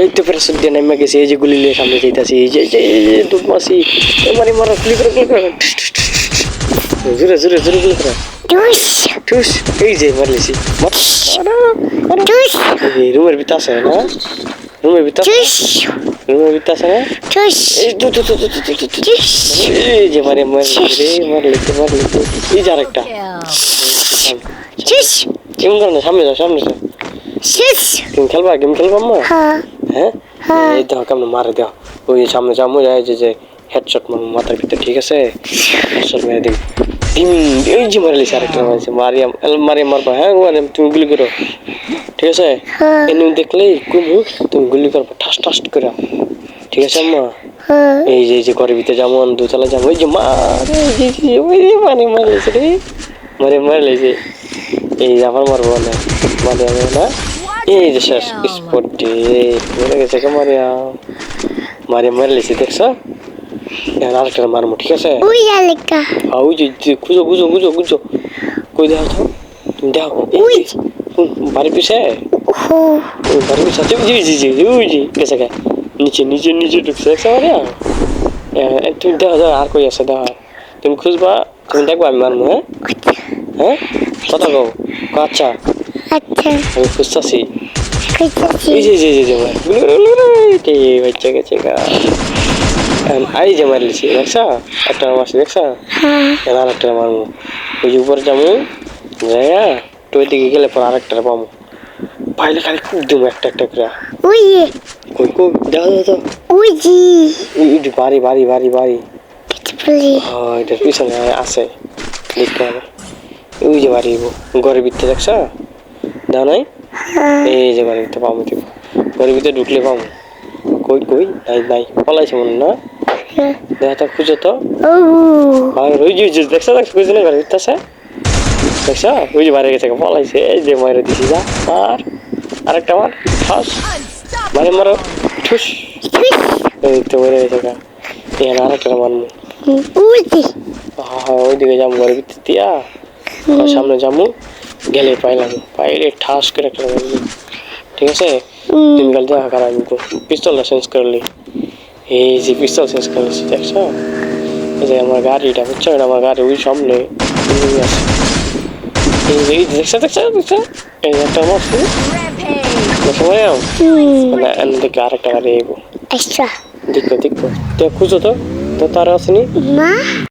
এই তো ফের সুদ্দিয়া নেমে গেছে এই যে গুলি নিয়ে সামনে যাইতাছি এই যে এই যে এই যে দুধ মাসি মারি গুলি করে গুলি করে। জোরে জোরে জোরে গুলি করে। টুস এই যে মারলেছি রুমের ভিতরে আছে না? রুমের ভিতরে রুমের ভিতরে আছে না? এই যে মারে মারলে মারলে তো মারলে এই যে আরেকটা। কেমন করে সামনে যাও সামনে যাও। খেলবা গেম খেলবা আম্মা? হ্যাঁ। হ্যাঁ হ্যাঁ। এই দেখো কেমন মারে দাও ওই সামনে যাব যায় যে যে হেডশট মাথার ভিতরে ঠিক আছে হেডশট মেরে ডিম এই যে মারলি আরেকটা মারছে মারিয়াম মারিয়াম মারবা হ্যাঁ মারিয়াম তুমি গুলি করো ঠিক আছে হ্যাঁ এমনি দেখলেই কুমু তুমি গুলি করব ঠাস ঠাস করে ঠিক আছে আম্মা হ্যাঁ এই যে এই যে ঘরের ভিতরে যেমন দোতলা যেমন ওই যে মা যে, যে, ওই যে মানে মারলেছে রে মারে মারলেছে এই আবার মারবো না মানে আমি না এই যে শেষ স্পট মরে গেছে কে মারিয়াম মারিয়াম মারলেছে দেখছ? এখন আরেকটা মারমু ঠিক আছে? ওই আলেকা। ওই যে খুঁজো খুঁজো খুঁজো খুঁজো। কই দেখো তো? তুমি দেখো ওই বাড়ি পিছে? বাড়ি পিছে আছে? জি জি জি ওই যে গেছে গে। নিচে নিচে নিচে ঢুকছে দেখছ মারিয়াম এ, তুমি দেখো দেখো আর কই আছে দেখো। তুমি খুঁজবা তুমি দেখবা আমি মারমু হ্যাঁ? হ্যাঁ? কথা কও, আচ্ছা। আচ্ছা। আমি খুঁজতাছি। বাচ্চা গেছে গা। আই যে মারলিছি দেখছা? একটা মারছি দেখছা? হ্যাঁ। আর একটা মারমু ওই যে উপরে যাব যাইয়া তো দিকে গেলে পর আরেকটা পাবো। পাইলে খালি খুব দেবো একটা একটা করে। ওই কই কই দেখো দেখো ওই জি ওই বাড়ি বাড়ি বাড়ি বাড়ি। ও এটার পিছনে আছে। দেখতে হবে। ওই যে বাড়ি ঘরের ভিতরে দেখছা? দাও নাই? হ্যাঁ এই যে ঘরের ভিতরে পাবো দিব ভিতরে ঢুকলে পাবো। কই কই? নাই নাই পলাইছে মনে না হ্যাঁ দেখা তো খুঁজো তো। ওই যে দেখছ দেখছ খুঁজে ভিতরে? দেখছ? ওই যে বাইরে গেছে পলাইছে। এই যে মারে দিছি যা। আর আরেকটা মার। ঠাস। মারে মারো। ঠুস। এই তো মরে গেছে গা। এখানে আরেকটা মারমু হ্যাঁ ওইদিকে যাব ঘরের ভিতর দিয়া। সামনে যাব গেলে পাইলাম পাইলে ঠাস করে একটা ঠিক আছে? তুমি কাল দেখা করা আমি পিস্তলটা চেঞ্জ করলি এই যে পিস্তল চেঞ্জ করলি দেখছ? যে আমার গাড়িটা বুঝছ? এটা আমার গাড়ি ওই সামনে। আছে। এই যে দেখছ দেখছ দেখছ? এই একটা মারছি দেখো মারিয়াম না এনে আরেকটা গাড়ি আচ্ছা দেখো দেখো। তো খুঁজো তো। তো তার আসেনি মা?